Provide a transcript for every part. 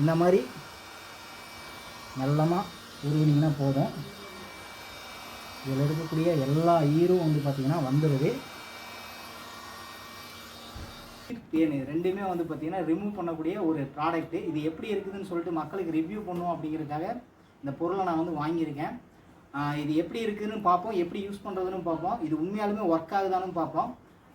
இந்த மாதிரி நல்லமாக உருவினீங்கன்னா போதும். இதில் இருக்கக்கூடிய எல்லா ஈரும் வந்து பார்த்திங்கன்னா வந்துடுது தேன் ரெண்டுமே வந்து பார்த்திங்கன்னா ரிமூவ் பண்ணக்கூடிய ஒரு ப்ராடக்ட்டு இது எப்படி இருக்குதுன்னு சொல்லிட்டு மக்களுக்கு ரிவ்யூ பண்ணுவோம் அப்படிங்கிறதுக்காக இந்த பொருளை நான் வந்து வாங்கியிருக்கேன். இது எப்படி இருக்குதுன்னு பார்ப்போம் எப்படி யூஸ் பண்ணுறதுன்னு பார்ப்போம். இது உண்மையாலுமே ஒர்க் ஆகுதான்னு பார்ப்போம்.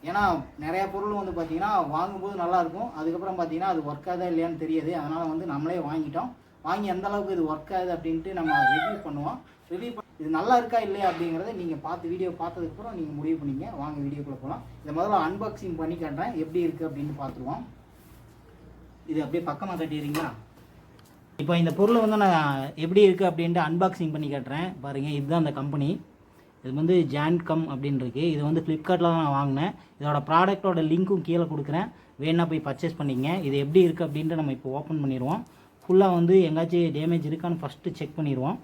ஏன்னா நிறையா பொருள் வந்து பார்த்திங்கன்னா வாங்கும்போது நல்லாயிருக்கும் அதுக்கப்புறம் பார்த்தீங்கன்னா அது ஒர்க் ஆகுதா இல்லையான்னு தெரியாது. அதனால் வந்து நம்மளே வாங்கிட்டோம். வாங்கி எந்த அளவுக்கு இது ஒர்க் ஆகுது அப்படின்ட்டு நம்ம ரிவ்யூ பண்ணுவோம். ரிவ்யூ இது நல்லா இருக்கா இல்லையா அப்படிங்கிறத நீங்கள் பார்த்து வீடியோ பார்த்ததுக்கப்புறம் நீங்கள் முடிவு பண்ணிங்க. வாங்க வீடியோக்குள்ளே போகலாம் இதை முதல்ல அன்பாக்சிங் பண்ணி காட்டுறேன். எப்படி இருக்குது அப்படின்னு பார்த்துருவோம். இது அப்படியே பக்கமாக கட்டிடுறீங்களா இப்போ இந்த பொருளை வந்து நான் எப்படி இருக்குது அப்படின்ட்டு அன்பாக்சிங் பண்ணி காட்டுறேன். பாருங்கள் இதுதான் அந்த கம்பெனி இது வந்து ஜான்கம் அப்படின்னு இருக்கு இது வந்து ஃப்ளிப்கார்ட்டில் தான் நான் வாங்கினேன். இதோட ப்ராடக்ட்டோட லிங்க்கும் கீழே கொடுக்குறேன். வேணா போய் பர்ச்சேஸ் பண்ணிங்க இது எப்படி இருக்குது அப்படின்ட்டு நம்ம இப்போ ஓப்பன் பண்ணிடுவோம். ஃபுல்லாக வந்து எங்காச்சும் டேமேஜ் இருக்கான்னு ஃபஸ்ட்டு செக் பண்ணிடுவோம்.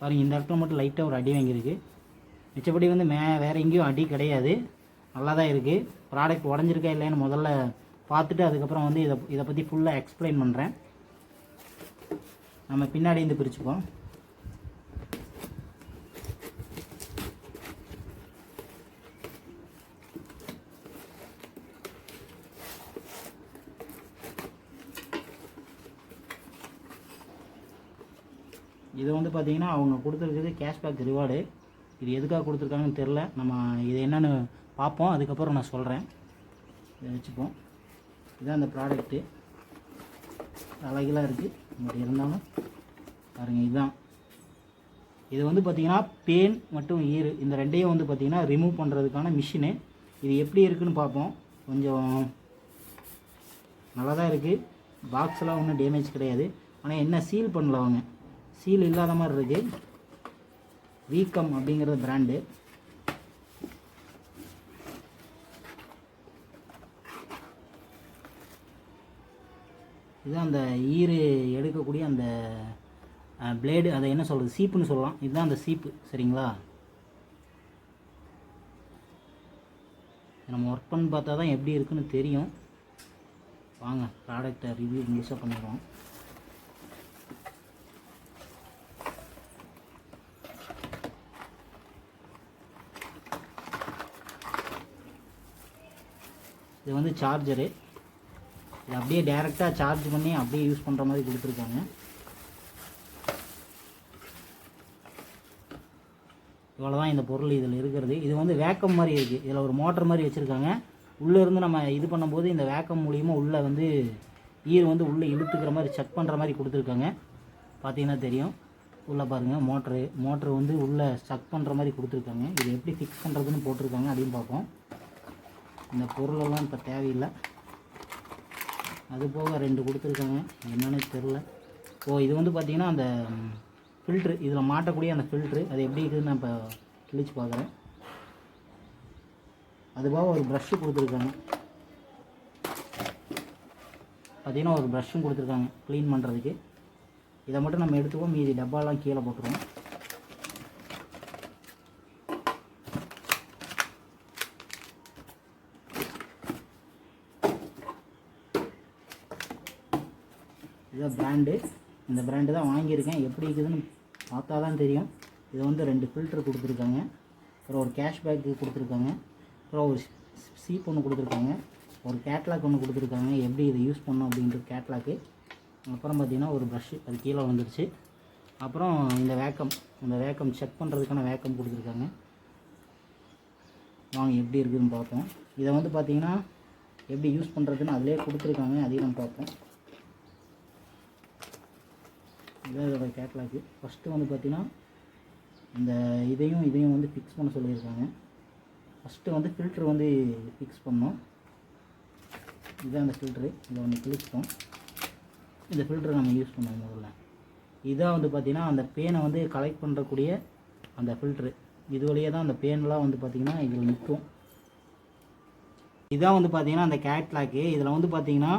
பாருங்கள் இந்த இடத்துல மட்டும் லைட்டாக ஒரு அடி வாங்கியிருக்கு. மிச்சப்படி வந்து மே வேறு எங்கேயும் அடி கிடையாது. நல்லா தான் இருக்குது ப்ராடக்ட் உடஞ்சிருக்கா இல்லையான்னு முதல்ல பார்த்துட்டு அதுக்கப்புறம் வந்து இதை இதை பற்றி ஃபுல்லாக எக்ஸ்பிளைன் பண்ணுறேன் நம்ம பின்னாடி இருந்து பிரிச்சுப்போம். இது வந்து பார்த்தீங்கன்னா அவங்க கொடுத்துருக்குது கேஷ்பேக் ரிவார்டு இது எதுக்காக கொடுத்துருக்காங்கன்னு தெரில நம்ம இது என்னென்னு பார்ப்போம். அதுக்கப்புறம் நான் சொல்கிறேன் இதை வச்சுப்போம். இதுதான் அந்த ப்ராடக்ட்டு அழகிலாம் இருக்குது பட் இருந்தாலும் பாருங்கள் இதுதான் இது வந்து பார்த்திங்கன்னா பேன் மற்றும் ஈர் இந்த ரெண்டையும் வந்து பார்த்திங்கன்னா ரிமூவ் பண்ணுறதுக்கான மிஷினு இது எப்படி இருக்குன்னு பார்ப்போம். கொஞ்சம் நல்லா தான் இருக்குது பாக்ஸ்லாம் ஒன்றும் டேமேஜ் கிடையாது. ஆனால் என்ன சீல் பண்ணல அவங்க? சீல் இல்லாத மாதிரி இருக்குது வீக்கம் அப்படிங்கிறது பிராண்டு இதுதான் அந்த ஈறு எடுக்கக்கூடிய அந்த பிளேடு அதை என்ன சொல்கிறது சீப்புன்னு சொல்லலாம். இதுதான் அந்த சீப்பு சரிங்களா? நம்ம ஒர்க் பண்ணி பார்த்தா தான் எப்படி இருக்குன்னு தெரியும். வாங்க ப்ராடக்டை ரிவ்யூ முழுசாக பண்ணிடுவோம் இது வந்து சார்ஜரு இது அப்படியே டேரெக்டாக சார்ஜ் பண்ணி அப்படியே யூஸ் பண்ணுற மாதிரி கொடுத்துருக்காங்க. இவ்வளோதான் இந்த பொருள் இதில் இருக்கிறது. இது வந்து வேக்கம் மாதிரி இருக்குது இதில் ஒரு மோட்டர் மாதிரி வச்சுருக்காங்க. உள்ளே இருந்து நம்ம இது பண்ணும்போது இந்த வேக்கம் மூலியமாக உள்ளே வந்து ஈர் வந்து உள்ளே இழுத்துக்கிற மாதிரி செக் பண்ணுற மாதிரி கொடுத்துருக்காங்க. பார்த்தீங்கன்னா தெரியும். உள்ளே பாருங்கள் மோட்ரு மோட்ரு வந்து உள்ளே ஸ்டக் பண்ணுற மாதிரி கொடுத்துருக்காங்க. இது எப்படி ஃபிக்ஸ் பண்ணுறதுன்னு போட்டிருக்காங்க அதையும் பார்ப்போம். இந்த பொருளெல்லாம் இப்போ தேவையில்லை. அது போக ரெண்டு கொடுத்துருக்காங்க. என்னென்னு தெரில ஓ இது வந்து பார்த்திங்கன்னா அந்த ஃபில்ட்ரு இதில் மாட்டக்கூடிய அந்த ஃபில்ட்ரு அது எப்படி இருக்குதுன்னு நான் இப்போ கிழிச்சு பார்க்குறேன். அது போக ஒரு ப்ரஷ்ஷு கொடுத்துருக்காங்க. பார்த்தீங்கன்னா ஒரு ப்ரஷ்ஷும் கொடுத்துருக்காங்க க்ளீன் பண்ணுறதுக்கு இதை மட்டும் நம்ம எடுத்துக்குவோம். மீதி டப்பாலாம் கீழே போட்டுருவோம். இதுதான் பிராண்டு இந்த பிராண்டு தான் வாங்கியிருக்கேன். எப்படி இருக்குதுன்னு பார்த்தா தான் தெரியும். இது வந்து ரெண்டு ஃபில்ட்ரு கொடுத்துருக்காங்க. அப்புறம் ஒரு கேஷ்பேக்கு கொடுத்துருக்காங்க. அப்புறம் ஒரு சீப் ஒன்று கொடுத்துருக்காங்க. ஒரு கேட்லாக் ஒன்று கொடுத்துருக்காங்க. எப்படி இதை யூஸ் பண்ணோம் அப்படின்ற கேட்லாக்கு அப்புறம் பார்த்திங்கன்னா ஒரு ப்ரஷ்ஷு அது கீழே வந்துடுச்சு அப்புறம் இந்த வேக்கம் இந்த வேக்கம் செக் பண்ணுறதுக்கான வேக்கம் கொடுத்துருக்காங்க. வாங்க எப்படி இருக்குதுன்னு பார்ப்போம். இதை வந்து பார்த்திங்கன்னா எப்படி யூஸ் பண்ணுறதுன்னு அதிலே கொடுத்துருக்காங்க. அதையும் நம்ம பார்ப்போம். இதான் இதோட கேட்லாக்கு ஃபஸ்ட்டு வந்து பார்த்திங்கன்னா இந்த இதையும் இதையும் வந்து ஃபிக்ஸ் பண்ண சொல்லியிருக்காங்க. ஃபஸ்ட்டு வந்து ஃபில்ட்ரு வந்து ஃபிக்ஸ் பண்ணோம். இதுதான் அந்த ஃபில்ட்ரு இதை ஒன்று கிழிச்சிட்டோம். இந்த ஃபில்ட்ரை நம்ம யூஸ் பண்ணுவோம் முதல்ல. இதான் வந்து பார்த்திங்கன்னா அந்த பேனை வந்து கலெக்ட் பண்ணுறக்கூடிய அந்த ஃபில்ட்ரு இது வழியாக தான் அந்த பேன்லாம் வந்து பார்த்திங்கன்னா இதில் நிற்கும். இதான் வந்து பார்த்திங்கன்னா அந்த கேட்லாக்கு இதில் வந்து பார்த்திங்கன்னா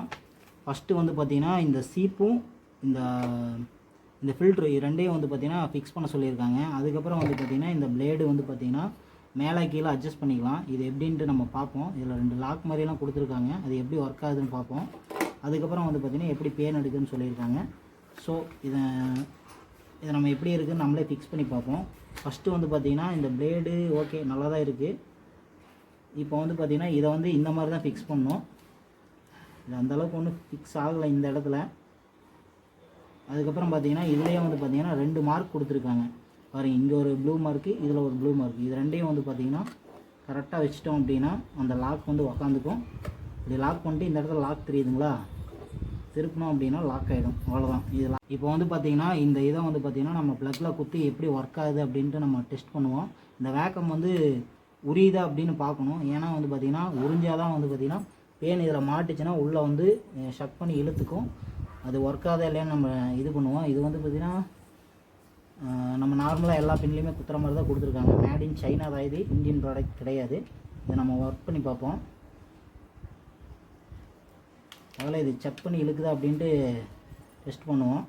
ஃபஸ்ட்டு வந்து பார்த்திங்கன்னா இந்த சீப்பும் இந்த இந்த ஃபில்ட்ரு ரெண்டையும் வந்து பார்த்திங்கன்னா ஃபிக்ஸ் பண்ண சொல்லியிருக்காங்க. அதுக்கப்புறம் வந்து பார்த்திங்கன்னா இந்த பிளேடு வந்து பார்த்திங்கன்னா மேலே கீழே அட்ஜஸ்ட் பண்ணிக்கலாம். இது எப்படின்ட்டு நம்ம பார்ப்போம். இதில் ரெண்டு லாக் மாதிரிலாம் கொடுத்துருக்காங்க. அது எப்படி ஒர்க் ஆகுதுன்னு பார்ப்போம். அதுக்கப்புறம் வந்து பார்த்திங்கன்னா எப்படி பேன் எடுக்குதுன்னு சொல்லியிருக்காங்க. ஸோ இதை இதை நம்ம எப்படி இருக்குதுன்னு நம்மளே ஃபிக்ஸ் பண்ணி பார்ப்போம். ஃபஸ்ட்டு வந்து பார்த்திங்கன்னா இந்த பிளேடு ஓகே நல்லா தான் இருக்குது இப்போ வந்து பார்த்திங்கன்னா இதை வந்து இந்த மாதிரி தான் ஃபிக்ஸ் பண்ணோம் இது அந்தளவுக்கு ஒன்றும் ஃபிக்ஸ் ஆகலை இந்த இடத்துல. அதுக்கப்புறம் பார்த்தீங்கன்னா இதுலேயே வந்து பார்த்தீங்கன்னா ரெண்டு மார்க் கொடுத்துருக்காங்க. பாருங்க இங்கே ஒரு ப்ளூ மார்க்கு இதில் ஒரு ப்ளூ மார்க் இது ரெண்டையும் வந்து பார்த்தீங்கன்னா கரெக்டாக வச்சிட்டோம் அப்படின்னா அந்த லாக் வந்து உக்காந்துக்கும். இப்படி லாக் பண்ணிட்டு இந்த இடத்துல லாக் தெரியுதுங்களா? திருப்பினோம் அப்படின்னா லாக் ஆகிடும் அவ்வளோதான் இதெல்லாம் இப்போ வந்து பார்த்தீங்கன்னா இந்த இதை வந்து பார்த்தீங்கன்னா நம்ம ப்ளக்கில் குத்தி எப்படி ஒர்க் ஆகுது அப்படின்ட்டு நம்ம டெஸ்ட் பண்ணுவோம். இந்த வேக்கம் வந்து உரியுதா அப்படின்னு பார்க்கணும். ஏன்னா வந்து பார்த்திங்கன்னா உறிஞ்சாதான் வந்து பார்த்திங்கன்னா பேன் இதில் மாட்டுச்சுன்னா உள்ளே வந்து ஷக் பண்ணி இழுத்துக்கும். அது ஒர்க் ஆகுதா இல்லையான்னு நம்ம இது பண்ணுவோம். இது வந்து பார்த்திங்கன்னா நம்ம நார்மலாக எல்லா பின்லேயுமே குத்துற மாதிரி தான் கொடுத்துருக்காங்க. மேட் இன் சைனா தான் இது. இந்தியன் ப்ராடக்ட் கிடையாது. இதை நம்ம ஒர்க் பண்ணி பார்ப்போம். அதில் இது செக் பண்ணி இழுக்குதா அப்படின்ட்டு டெஸ்ட் பண்ணுவோம்.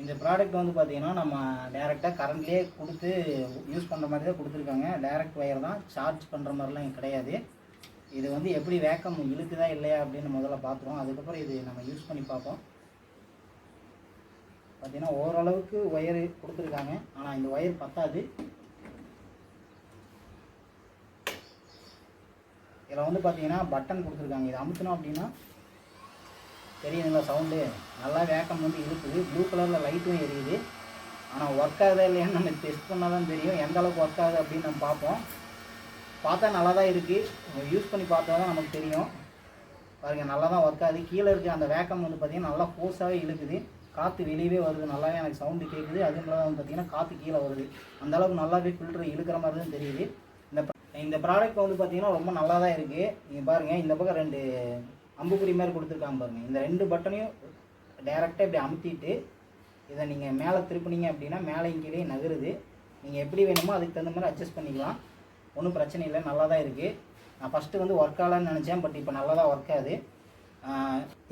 இந்த ப்ராடக்ட் வந்து பார்த்தீங்கன்னா நம்ம டேரெக்டாக கரண்ட்லேயே கொடுத்து யூஸ் பண்ணுற மாதிரி தான் கொடுத்துருக்காங்க. டேரெக்ட் ஒயர் தான். சார்ஜ் பண்ணுற மாதிரிலாம் கிடையாது. இது வந்து எப்படி வேக்கம் இழுக்குதா இல்லையா அப்படின்னு முதல்ல பார்த்துருவோம். அதுக்கப்புறம் இது நம்ம யூஸ் பண்ணி பார்ப்போம். பார்த்தீங்கன்னா ஓரளவுக்கு ஒயர் கொடுத்துருக்காங்க. ஆனால் இந்த ஒயர் பத்தாது. இதில் வந்து பார்த்தீங்கன்னா பட்டன் கொடுத்துருக்காங்க. இது அமுத்தணும் அப்படின்னா தெரியுதுங்களா சவுண்டு நல்லா வேக்கம் வந்து இருக்குது ப்ளூ கலரில் லைட்டும் எரியுது. ஆனால் ஒர்க் ஆகுதா இல்லையான்னு நம்ம டெஸ்ட் பண்ணால் தான் தெரியும். எந்த அளவுக்கு ஒர்க் ஆகுது அப்படின்னு நம்ம பார்ப்போம். பார்த்தா நல்லா தான் இருக்குது யூஸ் பண்ணி பார்த்தா தான் நமக்கு தெரியும். பாருங்க நல்லா தான் ஒர்க் ஆகுது. கீழே இருக்க அந்த வேக்கம் வந்து பார்த்திங்கன்னா நல்லா ஃபோர்ஸாகவே இழுக்குது. காற்று வெளியவே வருது. நல்லாவே எனக்கு சவுண்டு கேட்குது அதுவும் இல்லாமல் வந்து பார்த்தீங்கன்னா காற்று கீழே வருது. அந்த அளவுக்கு நல்லாவே ஃபில்டர் இழுக்கிற மாதிரி தான் தெரியுது. இந்த இந்த ப்ராடக்ட் வந்து பார்த்தீங்கன்னா ரொம்ப நல்லா தான் இருக்குது நீங்கள் பாருங்கள் இந்த பக்கம் ரெண்டு அம்புக்குறி மாதிரி கொடுத்துருக்காங்க பாருங்கள் இந்த ரெண்டு பட்டனையும் டைரெக்டாக இப்படி அமுத்திட்டு இதை நீங்கள் மேலே திருப்பினீங்க அப்படின்னா மேலே கீழே நகருது. நீங்கள் எப்படி வேணுமோ அதுக்கு தகுந்த மாதிரி அட்ஜஸ்ட் பண்ணிக்கலாம். ஒன்றும் பிரச்சனை இல்லை. நல்லா தான் இருக்குது நான் ஃபஸ்ட்டு வந்து ஒர்க் ஆகலான்னு நினச்சேன். பட் இப்போ நல்லா தான் ஒர்க் ஆகுது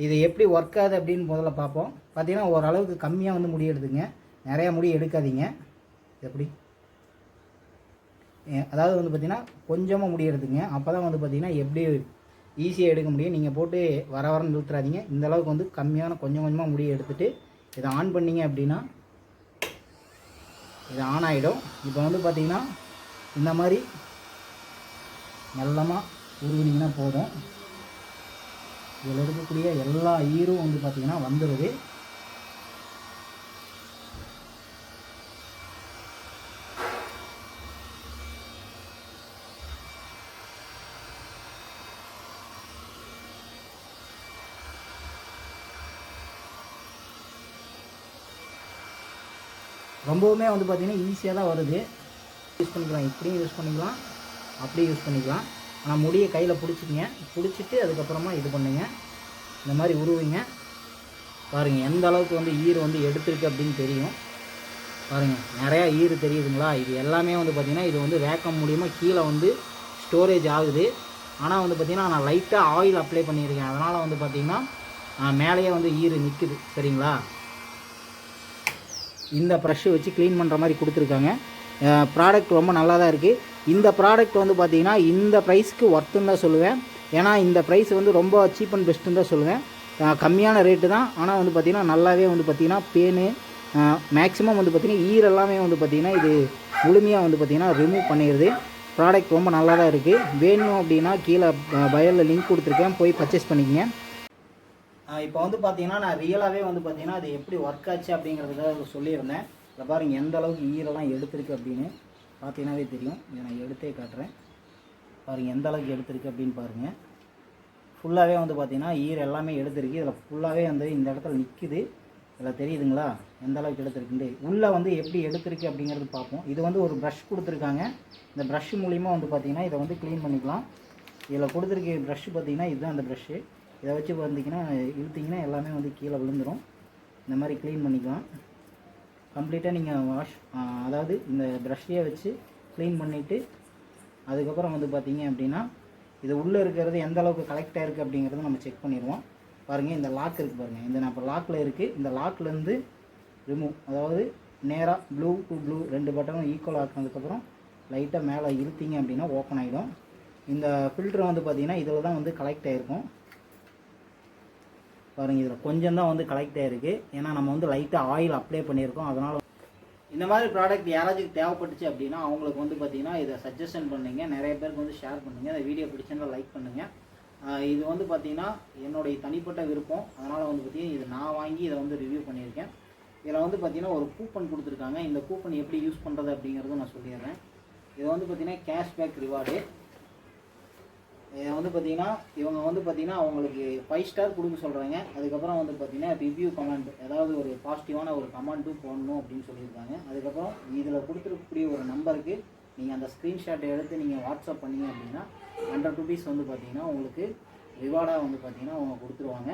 இது எப்படி ஒர்க் ஆகுது அப்படின்னு முதல்ல பார்ப்போம். பார்த்தீங்கன்னா ஓரளவுக்கு கம்மியாக வந்து முடி எடுத்துங்க. நிறையா முடி எடுக்காதீங்க. எப்படி? அதாவது வந்து பார்த்திங்கன்னா கொஞ்சமாக முடி எடுத்துங்க. அப்போ தான் வந்து பார்த்திங்கன்னா எப்படி ஈஸியாக எடுக்க முடியும். நீங்கள் போட்டு வர வர நிறுத்துறாதீங்க. இந்த அளவுக்கு வந்து கம்மியான கொஞ்சம் கொஞ்சமாக முடியை எடுத்துகிட்டு இதை ஆன் பண்ணீங்க அப்படின்னா இது ஆன் ஆகிடும் இப்போ வந்து பார்த்தீங்கன்னா இந்த மாதிரி நல்லமாக உருவினீங்கன்னா போதும். இதில் இருக்கக்கூடிய எல்லா ஈரும் வந்து பார்த்தீங்கன்னா வந்துடுது ரொம்பவுமே வந்து பார்த்திங்கன்னா ஈஸியாக தான் வருது. யூஸ் பண்ணிக்கலாம். இப்படியும் யூஸ் பண்ணிக்கலாம். அப்படியும் யூஸ் பண்ணிக்கலாம். ஆனால் முடியை கையில் பிடிச்சிக்கிங்க. பிடிச்சிட்டு அதுக்கப்புறமா இது பண்ணுங்க. இந்த மாதிரி உருவிங்க. பாருங்கள் எந்த அளவுக்கு வந்து ஈர் வந்து எடுத்துருக்கு அப்படின்னு தெரியும். பாருங்கள் நிறையா ஈர் தெரியுதுங்களா? இது எல்லாமே வந்து பார்த்திங்கன்னா இது வந்து வேக்கம் மூலியமாக கீழே வந்து ஸ்டோரேஜ் ஆகுது. ஆனால் வந்து பார்த்திங்கன்னா நான் லைட்டாக ஆயில் அப்ளை பண்ணியிருக்கேன். அதனால் வந்து பார்த்திங்கன்னா மேலேயே வந்து ஈர் நிற்குது சரிங்களா? இந்த ப்ரெஷ்ஷை வச்சு க்ளீன் பண்ணுற மாதிரி கொடுத்துருக்காங்க. ப்ராடக்ட் ரொம்ப நல்லா தான் இருக்குது இந்த ப்ராடக்ட் வந்து பார்த்தீங்கன்னா இந்த ப்ரைஸ்க்கு ஒர்த்துன்னு தான் சொல்லுவேன். ஏன்னா இந்த ப்ரைஸ் வந்து ரொம்ப சீப் அண்ட் பெஸ்ட்டுன்னு தான் சொல்லுவேன். கம்மியான ரேட்டு தான். ஆனால் வந்து பார்த்திங்கன்னா நல்லாவே வந்து பார்த்திங்கன்னா பேனு மேக்ஸிமம் வந்து பார்த்திங்கன்னா ஈரெல்லாமே வந்து பார்த்திங்கன்னா இது முழுமையாக வந்து பார்த்திங்கன்னா ரிமூவ் பண்ணிடுது. ப்ராடக்ட் ரொம்ப நல்லா தான் இருக்குது வேணும் அப்படின்னா கீழே பயலில் லிங்க் கொடுத்துருக்கேன். போய் பர்ச்சேஸ் பண்ணிக்கங்க. இப்போ வந்து பார்த்தீங்கன்னா நான் ரியலாகவே வந்து பார்த்தீங்கன்னா அது எப்படி ஒர்க் ஆச்சு அப்படிங்கிறதுக்காக சொல்லியிருந்தேன். இதை பாருங்கள் எந்த அளவுக்கு ஈரெல்லாம் எடுத்திருக்கு அப்படின்னு. பார்த்தீங்கன்னாவே தெரியும். இதை நான் எடுத்தே காட்டுறேன். பாருங்கள் எந்த அளவுக்கு எடுத்திருக்கு அப்படின்னு பாருங்கள் ஃபுல்லாகவே வந்து பார்த்தீங்கன்னா ஈர் எல்லாமே எடுத்திருக்கு. இதில் ஃபுல்லாகவே வந்து இந்த இடத்துல நிற்குது இதில் தெரியுதுங்களா? எந்த அளவுக்கு எடுத்திருக்குண்டு உள்ளே வந்து எப்படி எடுத்திருக்கு அப்படிங்கிறது பார்ப்போம். இது வந்து ஒரு ப்ரஷ் கொடுத்துருக்காங்க. இந்த ப்ரஷ் மூலிமா வந்து பார்த்தீங்கன்னா இதை வந்து க்ளீன் பண்ணிக்கலாம். இதில் கொடுத்துருக்க ப்ரஷ் பார்த்தீங்கன்னா இதுதான் அந்த ப்ரஷ்ஷு இதை வச்சு பார்த்திங்கன்னா இழுத்திங்கன்னா எல்லாமே வந்து கீழே விழுந்துடும் இந்த மாதிரி க்ளீன் பண்ணிக்கலாம். கம்ப்ளீட்டாக நீங்கள் வாஷ் அதாவது இந்த ப்ரஷ்ஷையே வச்சு க்ளீன் பண்ணிவிட்டு அதுக்கப்புறம் வந்து பார்த்திங்க அப்படின்னா இது உள்ளே இருக்கிறது எந்த அளவுக்கு கலெக்ட் ஆயிருக்கு அப்படிங்கிறத நம்ம செக் பண்ணிடுவோம். பாருங்கள் இந்த லாக் இருக்குது பாருங்கள் இந்த நான் இப்போ லாக்கில் இருக்குது இந்த லாக்லேருந்து ரிமூவ் அதாவது நேராக ப்ளூ டு ப்ளூ ரெண்டு பட்டனும் ஈக்குவல் ஆக்கினதுக்கப்புறம் லைட்டாக மேலே இழுத்திங்க அப்படின்னா ஓப்பன் ஆகிடும் இந்த ஃபில்டர் வந்து பார்த்தீங்கன்னா இதில் தான் வந்து கலெக்ட் ஆகிருக்கும் பாருங்கள் இதில் கொஞ்சம் தான் வந்து கலெக்ட் ஆகிருக்கு ஏன்னா நம்ம வந்து லைட்டாக ஆயில் அப்ளை பண்ணியிருக்கோம். அதனால் இந்த மாதிரி ப்ராடக்ட் யாராச்சும் தேவைப்பட்டுச்சு அப்படின்னா அவங்களுக்கு வந்து பார்த்தீங்கன்னா இதை சஜஷன் பண்ணுங்க. நிறைய பேருக்கு வந்து ஷேர் பண்ணுங்கள் இந்த வீடியோ பிடிச்சிருந்தால் லைக் பண்ணுங்கள் இது வந்து பார்த்தீங்கன்னா என்னுடைய தனிப்பட்ட விருப்பம். அதனால் வந்து பார்த்தீங்கன்னா இது நான் வாங்கி இதை வந்து ரிவ்யூ பண்ணியிருக்கேன். இதில் வந்து பார்த்தீங்கன்னா ஒரு கூப்பன் கொடுத்துருக்காங்க. இந்த கூப்பன் எப்படி யூஸ் பண்ணுறது அப்படிங்கிறதும் நான் சொல்லிடுறேன். இது வந்து பார்த்தீங்கன்னா கேஷ்பேக் ரிவார்டு இதை வந்து பார்த்தீங்கன்னா இவங்க வந்து பார்த்தீங்கன்னா அவங்களுக்கு ஃபைவ் ஸ்டார் கொடுக்க சொல்கிறாங்க அதுக்கப்புறம் வந்து பார்த்தீங்கன்னா ரிவ்யூ கமெண்ட் ஏதாவது ஒரு பாசிட்டிவான ஒரு கமெண்ட்டும் போடணும் அப்படின்னு சொல்லியிருக்காங்க. அதுக்கப்புறம் இதில் கொடுத்துருக்கக்கூடிய ஒரு நம்பருக்கு நீங்கள் அந்த ஸ்க்ரீன்ஷாட்டை எடுத்து நீங்கள் வாட்ஸ்அப் பண்ணீங்க அப்படின்னா ஹண்ட்ரட் ருபீஸ் வந்து பார்த்தீங்கன்னா உங்களுக்கு ரிவார்டாக வந்து பார்த்தீங்கன்னா அவங்க கொடுத்துருவாங்க.